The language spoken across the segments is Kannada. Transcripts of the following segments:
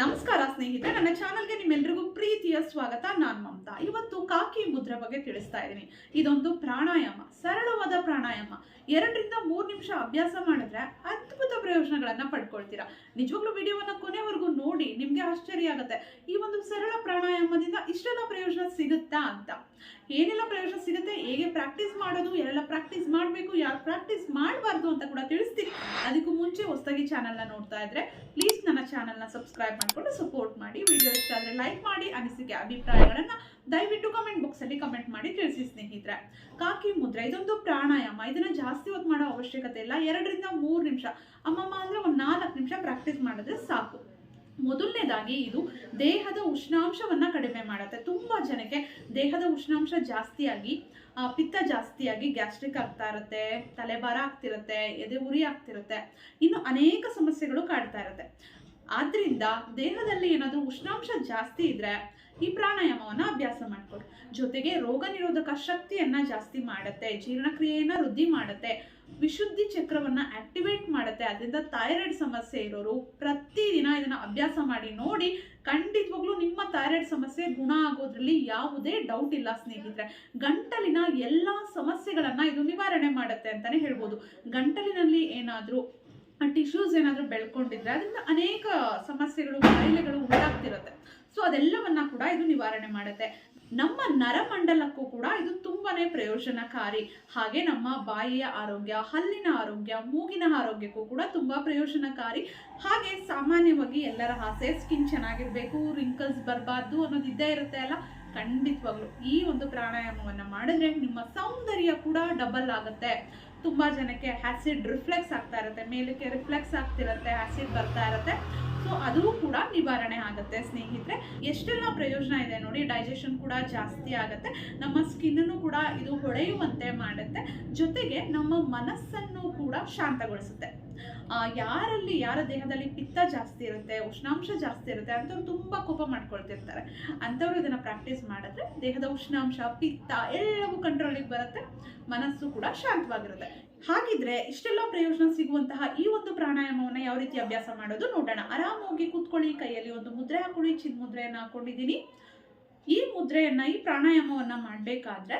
ನಮಸ್ಕಾರ ಸ್ನೇಹಿತರೆ, ನನ್ನ ಚಾನಲ್ಗೆ ನಿಮ್ಮೆಲ್ರಿಗೂ ಪ್ರೀತಿಯ ಸ್ವಾಗತ. ನಾನು ಮಮತಾ. ಇವತ್ತು ಕಾಕಿ ಮುದ್ರೆ ಬಗ್ಗೆ ತಿಳಿಸ್ತಾ ಇದ್ದೀನಿ. ಇದೊಂದು ಪ್ರಾಣಾಯಾಮ, ಸರಳವಾದ ಪ್ರಾಣಾಯಾಮ. ಎರಡರಿಂದ ಮೂರು ನಿಮಿಷ ಅಭ್ಯಾಸ ಮಾಡಿದ್ರೆ ಅದ್ಭುತ ಪ್ರಯೋಜನಗಳನ್ನ ಪಡ್ಕೊಳ್ತೀರಾ. ನಿಜವಾಗ್ಲೂ ವಿಡಿಯೋವನ್ನ ಕೊನೆವರೆಗೂ ನೋಡಿ ನಿಮಗೆ ಆಶ್ಚರ್ಯ ಆಗುತ್ತೆ. ಈ ಒಂದು ಸರಳ ಪ್ರಾಣಾಯಾಮದಿಂದ ಇಷ್ಟೆಲ್ಲ ಪ್ರಯೋಜನ ಸಿಗುತ್ತಾ ಅಂತ. ಏನೆಲ್ಲ ಪ್ರಯೋಜನ ಸಿಗುತ್ತೆ? ಹೇಗೆ ಪ್ರಾಕ್ಟೀಸ್ ಮಾಡೋದು? ಎಲ್ಲ ಪ್ರಾಕ್ಟೀಸ್ ಮಾಡಬೇಕು? ಯಾರು ಪ್ರಾಕ್ಟೀಸ್ ಮಾಡಬಾರ್ದು ಅಂತ ಕೂಡ ತಿಳಿಸ್ತೀನಿ. ಅದಕ್ಕೂ ಮುಂಚೆ ಹೊಸದಾಗಿ ಚಾನಲ್ನ ನೋಡ್ತಾ ಇದ್ರೆ ಪ್ಲೀಸ್ ಚಾನಲ್ನ ಸಬ್ಸ್ಕ್ರೈಬ್ ಮಾಡಿಕೊಂಡು ಸಪೋರ್ಟ್ ಮಾಡಿ. ವಿಡಿಯೋ ಇಷ್ಟ ಆದರೆ ಲೈಕ್ ಮಾಡಿ, ಅನಿಸಿಕೆ, ಅಭಿಪ್ರಾಯಗಳನ್ನು ದಯವಿಟ್ಟು ಕಮೆಂಟ್ ಬಾಕ್ಸಲ್ಲಿ ಕಮೆಂಟ್ ಮಾಡಿ ತಿಳಿಸಿ ಸ್ನೇಹಿತರೆ. ಕಾಕಿ ಮುದ್ರೆ, ಇದೊಂದು ಪ್ರಾಣಾಯಾಮ. ಇದನ್ನ ಜಾಸ್ತಿ ಹೊತ್ತು ಮಾಡೋ ಅವಶ್ಯಕತೆ ಇಲ್ಲ. ಎರಡರಿಂದ ಮೂರು ನಿಮಿಷ. ಅಮ್ಮಮ್ಮ ಅಂದ್ರೆ ಒಂದು ನಾಲ್ಕು ನಿಮಿಷ ಪ್ರಾಕ್ಟೀಸ್ ಮಾಡಿದ್ರೆ ಸಾಕು. ಮೊದಲನೇದಾಗಿ ಇದು ದೇಹದ ಉಷ್ಣಾಂಶವನ್ನ ಕಡಿಮೆ ಮಾಡುತ್ತೆ. ತುಂಬ ಜನಕ್ಕೆ ದೇಹದ ಉಷ್ಣಾಂಶ ಜಾಸ್ತಿಯಾಗಿ ಪಿತ್ತ ಜಾಸ್ತಿಯಾಗಿ ಗ್ಯಾಸ್ಟ್ರಿಕ್ ಆಗ್ತಾ ಇರುತ್ತೆ, ತಲೆಭಾರ ಆಗ್ತಿರುತ್ತೆ, ಎದೆ ಉರಿ ಆಗ್ತಿರುತ್ತೆ. ಇನ್ನು ಅನೇಕ ಸಮಸ್ಯೆಗಳು ಕಾಡ್ತಾ ಇರುತ್ತೆ. ಆದ್ರಿಂದ ದೇಹದಲ್ಲಿ ಏನಾದರೂ ಉಷ್ಣಾಂಶ ಜಾಸ್ತಿ ಇದ್ರೆ ಈ ಪ್ರಾಣಾಯಾಮವನ್ನು ಅಭ್ಯಾಸ ಮಾಡ್ಕೊಳ್ಳಿ ಜೊತೆಗೆ ರೋಗ ನಿರೋಧಕ ಶಕ್ತಿಯನ್ನ ಜಾಸ್ತಿ ಮಾಡುತ್ತೆ, ಜೀರ್ಣಕ್ರಿಯೆಯನ್ನ ವೃದ್ಧಿ ಮಾಡುತ್ತೆ, ವಿಶುದ್ಧಿ ಚಕ್ರವನ್ನ ಆಕ್ಟಿವೇಟ್ ಮಾಡುತ್ತೆ. ಅದರಿಂದ ಥೈರಾಯ್ಡ್ ಸಮಸ್ಯೆ ಇರೋರು ಪ್ರತಿದಿನ ಇದನ್ನ ಅಭ್ಯಾಸ ಮಾಡಿ ನೋಡಿ ಖಂಡಿತವಾಗ್ಲೂ ನಿಮ್ಮ ಥೈರಾಯ್ಡ್ ಸಮಸ್ಯೆ ಗುಣ ಆಗೋದ್ರಲ್ಲಿ ಯಾವುದೇ ಡೌಟ್ ಇಲ್ಲ ಸ್ನೇಹಿತರೆ. ಗಂಟಲಿನ ಎಲ್ಲಾ ಸಮಸ್ಯೆಗಳನ್ನ ಇದು ನಿವಾರಣೆ ಮಾಡುತ್ತೆ ಅಂತಾನೆ ಹೇಳ್ಬೋದು. ಗಂಟಲಿನಲ್ಲಿ ಏನಾದ್ರೂ ಟಿಶ್ಯೂಸ್ ಏನಾದರೂ ಬೆಳ್ಕೊಂಡಿದ್ರೆ ಅದರಿಂದ ಅನೇಕ ಸಮಸ್ಯೆಗಳು, ಕಾಯಿಲೆಗಳು ಉಂಟಾಗ್ತಿರುತ್ತೆ. ಸೊ ಅದೆಲ್ಲವನ್ನ ಕೂಡ ಇದು ನಿವಾರಣೆ ಮಾಡುತ್ತೆ. ನಮ್ಮ ನರಮಂಡಲಕ್ಕೂ ಕೂಡ ಇದು ತುಂಬಾನೇ ಪ್ರಯೋಜನಕಾರಿ. ಹಾಗೆ ನಮ್ಮ ಬಾಯಿಯ ಆರೋಗ್ಯ, ಹಲ್ಲಿನ ಆರೋಗ್ಯ, ಮೂಗಿನ ಆರೋಗ್ಯಕ್ಕೂ ಕೂಡ ತುಂಬಾ ಪ್ರಯೋಜನಕಾರಿ. ಹಾಗೆ ಸಾಮಾನ್ಯವಾಗಿ ಎಲ್ಲರ ಆಸೆ ಸ್ಕಿನ್ ಚೆನ್ನಾಗಿರ್ಬೇಕು ರಿಂಕಲ್ಸ್ ಬರಬಾರ್ದು ಅನ್ನೋದು ಇದ್ದೇ ಇರುತ್ತೆ ಅಲ್ಲ? ಖಂಡಿತವಾಗ್ಲು ಈ ಒಂದು ಪ್ರಾಣಾಯಾಮವನ್ನ ಮಾಡಿದ್ರೆ ನಿಮ್ಮ ಸೌಂದರ್ಯ ಕೂಡ ಡಬಲ್ ಆಗುತ್ತೆ. ತುಂಬಾ ಜನಕ್ಕೆ ಆಸಿಡ್ ರಿಫ್ಲೆಕ್ಸ್ ಆಗ್ತಾ ಇರುತ್ತೆ. ಮೇಲಕ್ಕೆ ರಿಫ್ಲೆಕ್ಸ್ ಆಗ್ತಿರುತ್ತೆ ಆಸಿಡ್ ಬರ್ತಾ ಇರುತ್ತೆ. ಸೊ ಅದು ಕೂಡ ನಿವಾರಣೆ ಆಗುತ್ತೆ ಸ್ನೇಹಿತರೆ. ಎಷ್ಟೆಲ್ಲ ಪ್ರಯೋಜನ ಇದೆ ನೋಡಿ ಡೈಜೆಷನ್ ಕೂಡ ಜಾಸ್ತಿ ಆಗುತ್ತೆ. ನಮ್ಮ ಸ್ಕಿನ್ನನ್ನು ಕೂಡ ಇದು ಹೊಳೆಯುವಂತೆ ಮಾಡುತ್ತೆ. ಜೊತೆಗೆ ನಮ್ಮ ಮನಸ್ಸನ್ನು ಕೂಡ ಶಾಂತಗೊಳಿಸುತ್ತೆ. ಯಾರಲ್ಲಿ ಯಾರ ದೇಹದಲ್ಲಿ ಪಿತ್ತ ಜಾಸ್ತಿ ಇರುತ್ತೆ, ಉಷ್ಣಾಂಶ ಜಾಸ್ತಿ ಇರುತ್ತೆ ಅಂಥವ್ರು ತುಂಬಾ ಕೋಪ ಮಾಡ್ಕೊಳ್ತಿರ್ತಾರೆ. ಅಂಥವ್ರು ಇದನ್ನ ಪ್ರಾಕ್ಟೀಸ್ ಮಾಡಿದ್ರೆ ದೇಹದ ಉಷ್ಣಾಂಶ, ಪಿತ್ತ ಎಲ್ಲವೂ ಕಂಟ್ರೋಲಿಗೆ ಬರುತ್ತೆ, ಮನಸ್ಸು ಕೂಡ ಶಾಂತವಾಗಿರುತ್ತೆ. ಹಾಗಿದ್ರೆ ಇಷ್ಟೆಲ್ಲ ಪ್ರಯೋಜನ ಸಿಗುವಂತಹ ಈ ಒಂದು ಪ್ರಾಣಾಯಾಮವನ್ನ ಯಾವ ರೀತಿ ಅಭ್ಯಾಸ ಮಾಡೋದು ನೋಡೋಣ. ಆರಾಮಾಗಿ ಕೂತ್ಕೊಳ್ಳಿ, ಕೈಯಲ್ಲಿ ಒಂದು ಮುದ್ರೆ ಹಾಕೊಳ್ಳಿ ಚಿನ್ ಮುದ್ರೆಯನ್ನ ಹಾಕೊಂಡಿದ್ದೀನಿ. ಈ ಮುದ್ರೆಯನ್ನ, ಈ ಪ್ರಾಣಾಯಾಮವನ್ನ ಮಾಡಬೇಕಾದ್ರೆ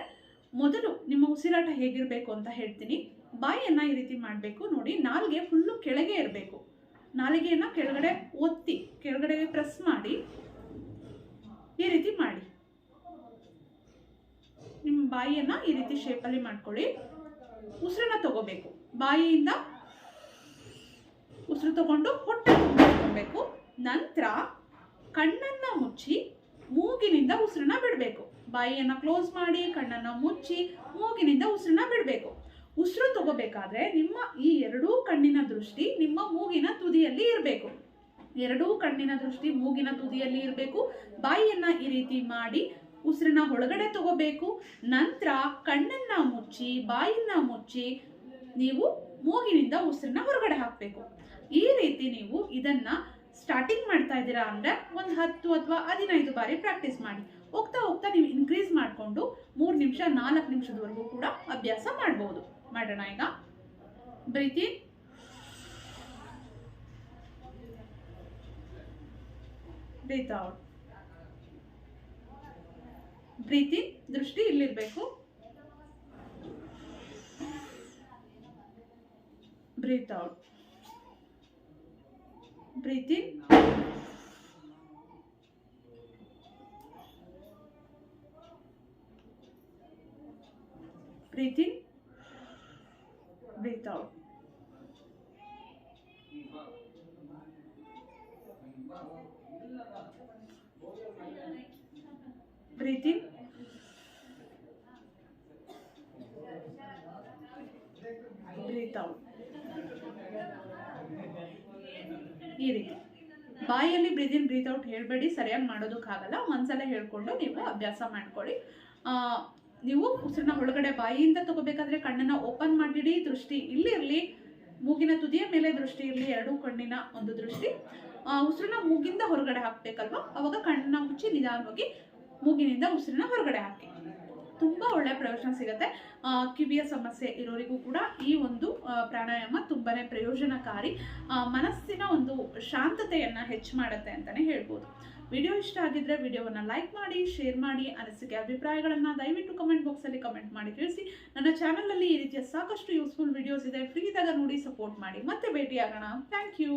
ಮೊದಲು ನಿಮ್ಮ ಉಸಿರಾಟ ಹೇಗಿರಬೇಕು ಅಂತ ಹೇಳ್ತೀನಿ. ಬಾಯಿಯನ್ನ ಈ ರೀತಿ ಮಾಡಬೇಕು. ನೋಡಿ, ನಾಲ್ಗೆ ಫುಲ್ಲು ಕೆಳಗೆ ಇರಬೇಕು. ನಾಲಿಗೆಯನ್ನು ಕೆಳಗಡೆ ಒತ್ತಿ ಕೆಳಗಡೆ ಪ್ರೆಸ್ ಮಾಡಿ, ಈ ರೀತಿ ಮಾಡಿ. ನಿಮ್ಮ ಬಾಯಿಯನ್ನು ಈ ರೀತಿ ಶೇಪಲ್ಲಿ ಮಾಡ್ಕೊಳ್ಳಿ. ಉಸಿರನ್ನ ತಗೋಬೇಕು. ಬಾಯಿಯಿಂದ ಉಸಿರು ತಗೊಂಡು ಹೊಟ್ಟೆ ತುಂಬಿಸ್ಕೊಬೇಕು ನಂತರ ಕಣ್ಣನ್ನ ಮುಚ್ಚಿ ಮೂಗಿನಿಂದ ಉಸಿರನ್ನ ಬಿಡಬೇಕು. ಬಾಯಿಯನ್ನ ಕ್ಲೋಸ್ ಮಾಡಿ, ಕಣ್ಣನ್ನ ಮುಚ್ಚಿ ಮೂಗಿನಿಂದ ಉಸಿರನ್ನ ಬಿಡಬೇಕು. ಉಸಿರು ತಗೋಬೇಕಾದ್ರೆ ನಿಮ್ಮ ಈ ಎರಡೂ ಕಣ್ಣಿನ ದೃಷ್ಟಿ ನಿಮ್ಮ ಮೂಗಿನ ತುದಿಯಲ್ಲಿ ಇರಬೇಕು. ಎರಡೂ ಕಣ್ಣಿನ ದೃಷ್ಟಿ ಮೂಗಿನ ತುದಿಯಲ್ಲಿ ಇರಬೇಕು. ಬಾಯಿಯನ್ನ ಈ ರೀತಿ ಮಾಡಿ ಉಸಿರನ್ನ ಒಳಗಡೆ ತಗೋಬೇಕು. ನಂತರ ಕಣ್ಣನ್ನ ಮುಚ್ಚಿ, ಬಾಯಿಯನ್ನ ಮುಚ್ಚಿ ನೀವು ಮೂಗಿನಿಂದ ಉಸಿರನ್ನ ಹೊರಗಡೆ ಹಾಕಬೇಕು. ಈ ರೀತಿ ನೀವು ಇದನ್ನ ಸ್ಟಾರ್ಟಿಂಗ್ ಮಾಡ್ತಾ ಇದ್ದೀರಾ ಅಂದ್ರೆ ಒಂದು ಹತ್ತು ಅಥವಾ ಹದಿನೈದು ಬಾರಿ ಪ್ರಾಕ್ಟೀಸ್ ಮಾಡಿ. ಹೋಗ್ತಾ ಹೋಗ್ತಾ ನೀವು ಇನ್ಕ್ರೀಸ್ ಮಾಡಿಕೊಂಡು ಮೂರು ನಿಮಿಷ, ನಾಲ್ಕು ನಿಮಿಷದವರೆಗೂ ಕೂಡ ಅಭ್ಯಾಸ ಮಾಡಬಹುದು ಮಾಡೋಣ ಈಗ ಬ್ರೀತಿ ಬ್ರೀತ್ ಔಟ್ ಪ್ರೀತಿ ದೃಷ್ಟಿ ಇಲ್ಲಿರ್ಬೇಕು breathe out Preethi Breathe Preethi breathe out ಈ ರೀತಿ ಬಾಯಲ್ಲಿ ಬ್ರೀತ್ ಇನ್ ಬ್ರೀತ್ ಔಟ್ ಹೇಳಬೇಡಿ, ಸರಿಯಾಗಿ ಮಾಡೋದಕ್ಕಾಗಲ್ಲ. ಒಂದ್ಸಲ ಹೇಳ್ಕೊಂಡು ನೀವು ಅಭ್ಯಾಸ ಮಾಡ್ಕೊಳ್ಳಿ. ನೀವು ಉಸಿರನ್ನ ಒಳಗಡೆ ಬಾಯಿಯಿಂದ ತಗೋಬೇಕಾದ್ರೆ ಕಣ್ಣನ್ನ ಓಪನ್ ಮಾಡಿಡಿ, ದೃಷ್ಟಿ ಇಲ್ಲಿರಲಿ ಮೂಗಿನ ತುದಿಯ ಮೇಲೆ ದೃಷ್ಟಿ ಇರಲಿ, ಎರಡೂ ಕಣ್ಣಿನ ಒಂದು ದೃಷ್ಟಿ. ಉಸಿರನ್ನ ಮೂಗಿಂದ ಹೊರಗಡೆ ಹಾಕ್ಬೇಕಲ್ವಾ? ಅವಾಗ ಕಣ್ಣನ್ನ ಮುಚ್ಚಿ ನಿಧಾನವಾಗಿ ಮೂಗಿನಿಂದ ಉಸಿರನ್ನ ಹೊರಗಡೆ ಹಾಕಿ. ತುಂಬ ಒಳ್ಳೆ ಪ್ರಯೋಜನ ಸಿಗುತ್ತೆ. ಕಿವಿಯ ಸಮಸ್ಯೆ ಇರೋರಿಗೂ ಕೂಡ ಈ ಒಂದು ಪ್ರಾಣಾಯಾಮ ತುಂಬಾನೇ ಪ್ರಯೋಜನಕಾರಿ ಮನಸ್ಸಿನ ಒಂದು ಶಾಂತತೆಯನ್ನು ಹೆಚ್ಚು ಮಾಡುತ್ತೆ ಅಂತಲೇ ಹೇಳ್ಬೋದು. ವಿಡಿಯೋ ಇಷ್ಟ ಆಗಿದ್ರೆ ವಿಡಿಯೋವನ್ನು ಲೈಕ್ ಮಾಡಿ, ಶೇರ್ ಮಾಡಿ, ಅನಿಸಿಕೆ, ಅಭಿಪ್ರಾಯಗಳನ್ನು ದಯವಿಟ್ಟು ಕಮೆಂಟ್ ಬಾಕ್ಸಲ್ಲಿ ಕಮೆಂಟ್ ಮಾಡಿ ತಿಳಿಸಿ. ನನ್ನ ಚಾನಲಲ್ಲಿ ಈ ರೀತಿಯ ಸಾಕಷ್ಟು ಯೂಸ್ಫುಲ್ ವಿಡಿಯೋಸ್ ಇದೆ. ಫ್ರೀ ಇದ್ದಾಗ ನೋಡಿ ಸಪೋರ್ಟ್ ಮಾಡಿ. ಮತ್ತೆ ಭೇಟಿಯಾಗೋಣ. Thank you